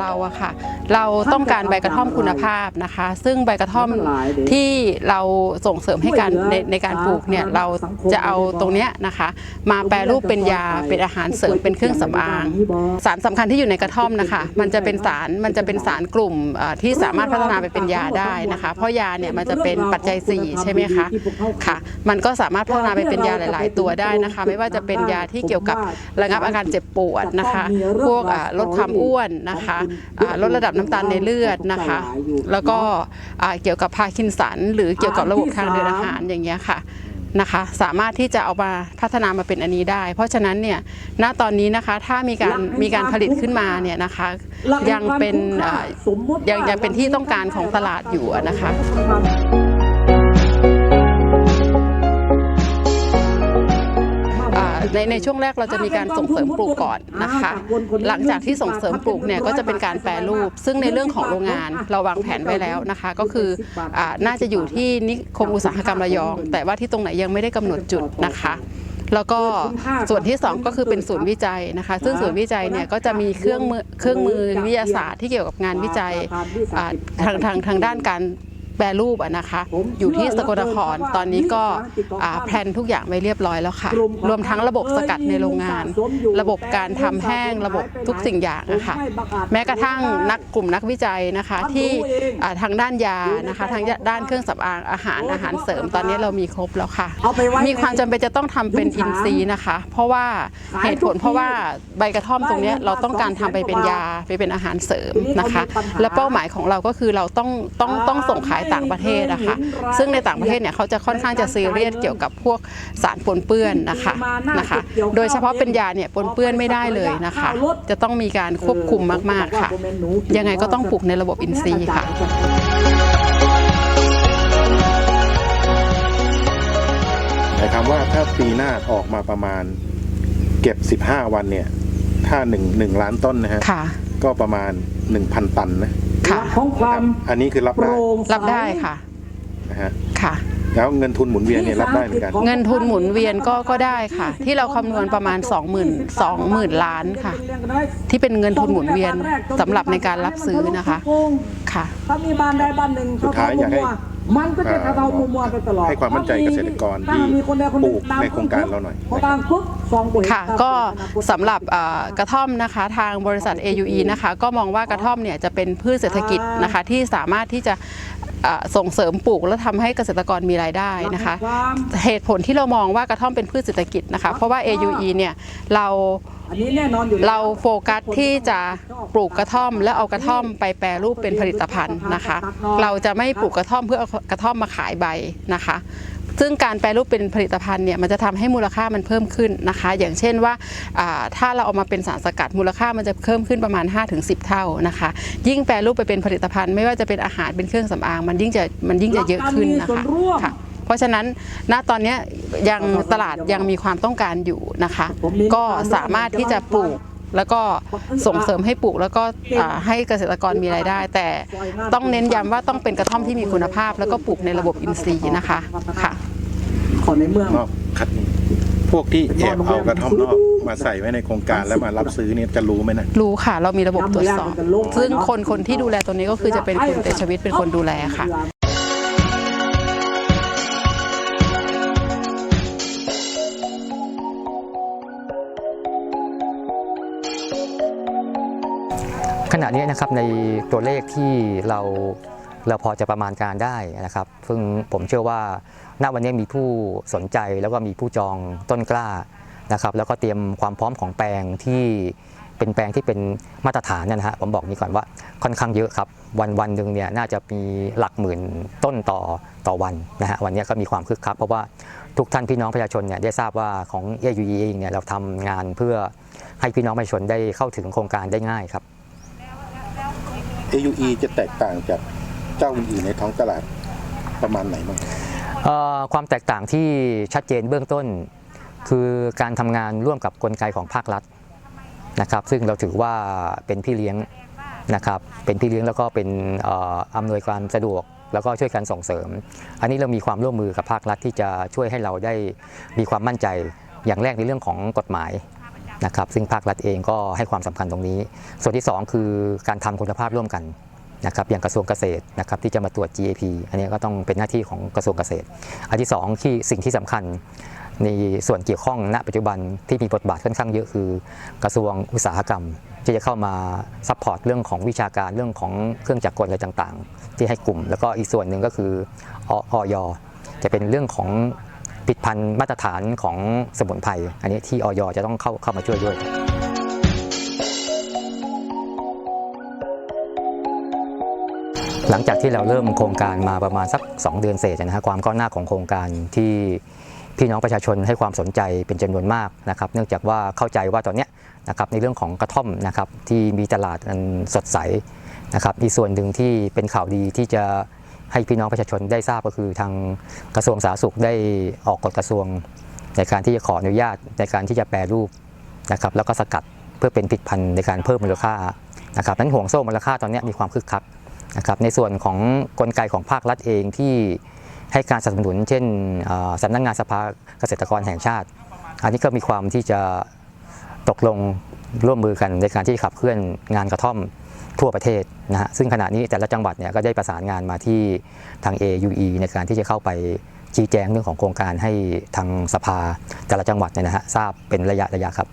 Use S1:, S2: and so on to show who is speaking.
S1: เราอะค่ะ เราต้องการใบกระท่อมคุณภาพนะคะ ซึ่งใบกระท่อมที่เราส่งเสริมให้การในในการปลูกเนี่ยเราจะเอาตรงเนี้ยนะคะ มาแปรรูปเป็นยาเป็นอาหารเสริมเป็นเครื่องสำอาง สารสำคัญที่อยู่ในกระท่อมนะคะ มันจะเป็นสารมันจะเป็นสารกลุ่มเอ่อที่สามารถพัฒนาไปเป็นยาได้นะคะ เพราะยาเนี่ยมันจะเป็นปัจจัย4ใช่ไหมคะค่ะ มันก็สามารถพัฒนาไปเป็นยาหลาย ๆ ตัวได้นะคะ ไม่ว่าจะเป็นยาที่เกี่ยวกับระงับอาการเจ็บปวดนะคะ พวกอ่าลดความอ้วนนะคะอ่าลดระดับน้ำตาลในเลือดนะคะ แล้วก็อ่าเกี่ยวกับพาร์กินสัน หรือเกี่ยวกับระบบทางเดินอาหารอย่างเงี้ยค่ะนะคะสามารถที่จะเอามาพัฒนามาเป็นอันนี้ได้ เพราะฉะนั้นเนี่ยณตอนนี้นะคะถ้ามีการมีการผลิตขึ้นมาเนี่ยนะคะยังเป็นอ่ายังยังเป็นที่ต้องการของตลาดอยู่อะนะคะ ในในช่วงแรกเราจะมีการส่งเสริมปลูกก่อนนะคะ หลังจากที่ส่งเสริมปลูกเนี่ยก็จะเป็นการแปรรูป ซึ่งในเรื่องของโรงงานเราวางแผนไว้แล้วนะคะ ก็คืออน่าจะอยู่ที่นิคมอุตสาหกรรมระยอง แต่ว่าที่ตรงไหนยังไม่ได้กำหนดจุดนะคะแล้วก็ส่วนที่ 2 ก็คือเป็นศูนย์วิจัยนะคะ ซึ่งศูนย์วิจัยเนี่ยก็จะมีเครื่องมือเครื่องมือวิทยาศาสตร์ที่เกี่ยวกับงานวิจัยทางทางทางด้านการ แปรรูปอะนะคะ อยู่ที่สกลนคร ตอนนี้ก็อ่าแพลนทุกอย่างไว้เรียบร้อยแล้วค่ะ รวมทั้งระบบสกัดในโรงงาน ระบบการทำแห้งระบบทุกสิ่งอย่างนะคะแม้กระทั่งนักกลุ่มนักวิจัยนะคะที่อ่าทางด้านยานะคะทางด้านเครื่องสำอางอาหารอาหารเสริม ตอนนี้เรามีครบแล้วค่ะ
S2: เอาไปไว้
S1: มีความจำเป็นจะต้องทำเป็นอินทรีย์นะคะ เพราะว่าเหตุผลเพราะว่าใบกระท่อมตรงเนี้ยเราต้องการทำไปเป็นยาไปเป็นอาหารเสริมนะคะ และเป้าหมายของเราก็คือเราต้องต้องต้องส่งขายต่างประเทศนะคะ ซึ่งในต่างประเทศเนี่ยเขาจะค่อนข้างจะซีเรียสเกี่ยวกับพวกสารปนเปื้อนนะคะนะคะ โดยเฉพาะเป็นยาเนี่ยปนเปื้อนไม่ได้เลยนะคะ จะต้องมีการควบคุมมากๆค่ะ ยังไงก็ต้องปลูกในระบบอินทรีย์ค่ะ
S3: หมายความว่าถ้าปีหน้าออกมาประมาณเก็บ 15 วันเนี่ย ถ้า1 1ล้านต้นนะฮะ
S1: ค่ะ
S3: ก็ประมาณ 1,000 ตันนะ
S1: ค่ะ
S2: ของความ
S3: อันนี้คือรับ
S2: โป
S3: ได้
S2: ร่งใส
S1: รับได้ค่ะ
S3: นะฮะ
S1: ค่ะ
S3: แล้วเงินทุนหมุนเวียนเนี่ยรับได้เหมือนกัน
S1: เงินทุนหมุนเวียนก็ก็ได้ค่ะ ที่เราคำนวณประมาณ 20,000 20,000 ล้านค่ะ ที่เป็นเงินทุนหมุนเวียนสำหรับในการรับซื้อนะคะ ค่ะ
S2: ถ้ามีบ้านใดบ้านหนึ่ง
S3: สุดท้ายอยากให้
S2: มันก็จะเทาๆมัวๆไปตลอด
S3: ให้ความมั่นใจเกษตรกรที่
S2: ถ้ามีคนใดคนหนึ่ง
S3: ปลูกในโครงการเราหน่อย
S2: พอตามปุ๊บสองปุ๋ย
S1: ค่ะ ก็สำหรับเอ่อกระท่อมนะคะทางบริษัท AUE นะคะก็มองว่ากระท่อมเนี่ยจะเป็นพืชเศรษฐกิจนะคะที่สามารถที่จะเอ่อส่งเสริมปลูกและทำให้เกษตรกรมีรายได้นะคะ เหตุผลที่เรามองว่ากระท่อมเป็นพืชเศรษฐกิจนะคะ เพราะว่า AUE เนี่ยเรา
S2: อันนี้แน่นอนอยู่แล้ว
S1: เราโฟกัสที่จะปลูกกระท่อม แล้วเอากระท่อมไปแปรรูปเป็นผลิตภัณฑ์นะคะ เราจะไม่ปลูกกระท่อมเพื่อเอากระท่อมมาขายใบนะคะ ซึ่งการแปรรูปเป็นผลิตภัณฑ์เนี่ยมันจะทำให้มูลค่ามันเพิ่มขึ้นนะคะ อย่างเช่นว่าถ้าเราเอามาเป็นสารสกัดมูลค่ามันจะเพิ่มขึ้นประมาณ 5-10 เท่านะคะ ยิ่งแปรรูปไปเป็นผลิตภัณฑ์ ไม่ว่าจะเป็นอาหารเป็นเครื่องสำอาง มันยิ่งจะมันยิ่งจะเยอะขึ้นนะคะ เพราะฉะนั้นณตอนเนี้ยยังตลาดยังมีความต้องการอยู่นะคะ ก็สามารถที่จะปลูกแล้วก็ส่งเสริมให้ปลูกแล้วก็อ่าให้เกษตรกรมีรายได้ แต่ต้องเน้นย้ำว่าต้องเป็นกระท่อมที่มีคุณภาพ แล้วก็ปลูกในระบบอินทรีย์นะคะค่ะ
S2: ขอในเมือง
S3: นอกคัดนี้พวกที่แอบเอากระท่อมนอกมาใส่ไว้ในโครงการแล้วมารับซื้อเนี่ยจะรู้ไหมนะ
S1: รู้ค่ะ เรามีระบบตรวจสอบ ซึ่งคนคนที่ดูแลตัวนี้ก็คือจะเป็นคุณเตชวิทย์เป็นคนดูแลค่ะ
S4: ณะนี้นะครับในตัวเลขที่เราเราพอจะประมาณการได้นะครับ ซึ่งผมเชื่อว่าณวันนี้มีผู้สนใจแล้วก็มีผู้จองต้นกล้านะครับ แล้วก็เตรียมความพร้อมของแปลงที่เป็นแปลงที่เป็นมาตรฐานนะฮะผมบอกนี้ก่อนว่าค่อนข้างเยอะครับ วันวันหนึ่งเนี่ยน่าจะมีหลักหมื่นต้นต่อต่อวันนะฮะวันนี้ก็มีความคึกคักเพราะว่าทุกท่านพี่น้องประชาชนเนี่ยได้ทราบว่าของ AUE เองเนี่ยเราทำงานเพื่อให้พี่น้องประชาชนได้เข้าถึงโครงการได้ง่ายครับ
S3: AUE จะแตกต่างจากเจ้าอื่นในท้องตลาดประมาณไหนบ้าง
S4: ความแตกต่างที่ชัดเจนเบื้องต้น คือการทำงานร่วมกับกลไกของภาครัฐนะครับ ซึ่งเราถือว่าเป็นพี่เลี้ยงนะครับ เป็นพี่เลี้ยงแล้วก็เป็นเอ่ออำนวยความสะดวกแล้วก็ช่วยกันส่งเสริม อันนี้เรามีความร่วมมือกับภาครัฐที่จะช่วยให้เราได้มีความมั่นใจอย่างแรกในเรื่องของกฎหมาย นะครับซึ่งภาครัฐเองก็ให้ความสำคัญตรงนี้ ส่วนที่ 2 คือการทำคุณภาพร่วมกันนะครับอย่างกระทรวงเกษตรนะครับที่จะมาตรวจ GAP อันนี้ก็ต้องเป็นหน้าที่ของกระทรวงเกษตร อันที่2ที่สิ่งที่สำคัญในส่วนเกี่ยวข้องณปัจจุบันที่มีบทบาทค่อนข้างเยอะคือ กระทรวงอุตสาหกรรม ที่จะเข้ามาซัพพอร์ตเรื่องของวิชาการเรื่องของเครื่องจักรกลอะไรต่างๆ ที่ให้กลุ่ม แล้วก็อีกส่วนหนึ่งก็คือออยจะเป็นเรื่องของ ผลิดพันธ์มาตรฐานของสมุนไพรอันนี้ที่ออยจะต้องเข้าเข้ามาช่วยด้วยหลังจากที่เราเริ่มโครงการมาประมาณสัก 2 เดือนเศษนะฮะความก้าวหน้าของโครงการที่พี่น้องประชาชนให้ความสนใจเป็นจำนวนมากนะครับ เนื่องจากว่าเข้าใจว่าตอนนี้นะครับในเรื่องของกระท่อมนะครับที่มีตลาดอันสดใสนะครับอีกส่วนหนึ่งที่เป็นข่าวดีที่จะ ให้พี่น้องประชาชนได้ทราบก็คือทางกระทรวงสาธารณสุขได้ออกกฎกระทรวง ในการที่จะขออนุญาตในการที่จะแปรรูปนะครับแล้วก็สกัดเพื่อเป็นผลิตภัณฑ์ในการเพิ่มมูลค่านะครับนั้นห่วงโซ่มูลค่าตอนนี้มีความคึกคักนะครับในส่วนของกลไกของภาครัฐเองที่ให้การสนับสนุน เช่นสำนักงานสภาเกษตรกรแห่งชาติ อันนี้ก็มีความที่จะตกลงร่วมมือกันในการที่ขับเคลื่อนงานกระท่อม ทั่วประเทศนะฮะซึ่งขณะนี้แต่ละจังหวัดเนี่ยก็ได้ประสานงานมาที่ทาง AUE ในการที่จะเข้าไปชี้แจงเรื่องของโครงการให้ทางสภาแต่ละจังหวัดเนี่ยนะฮะทราบเป็นระยะระยะครับ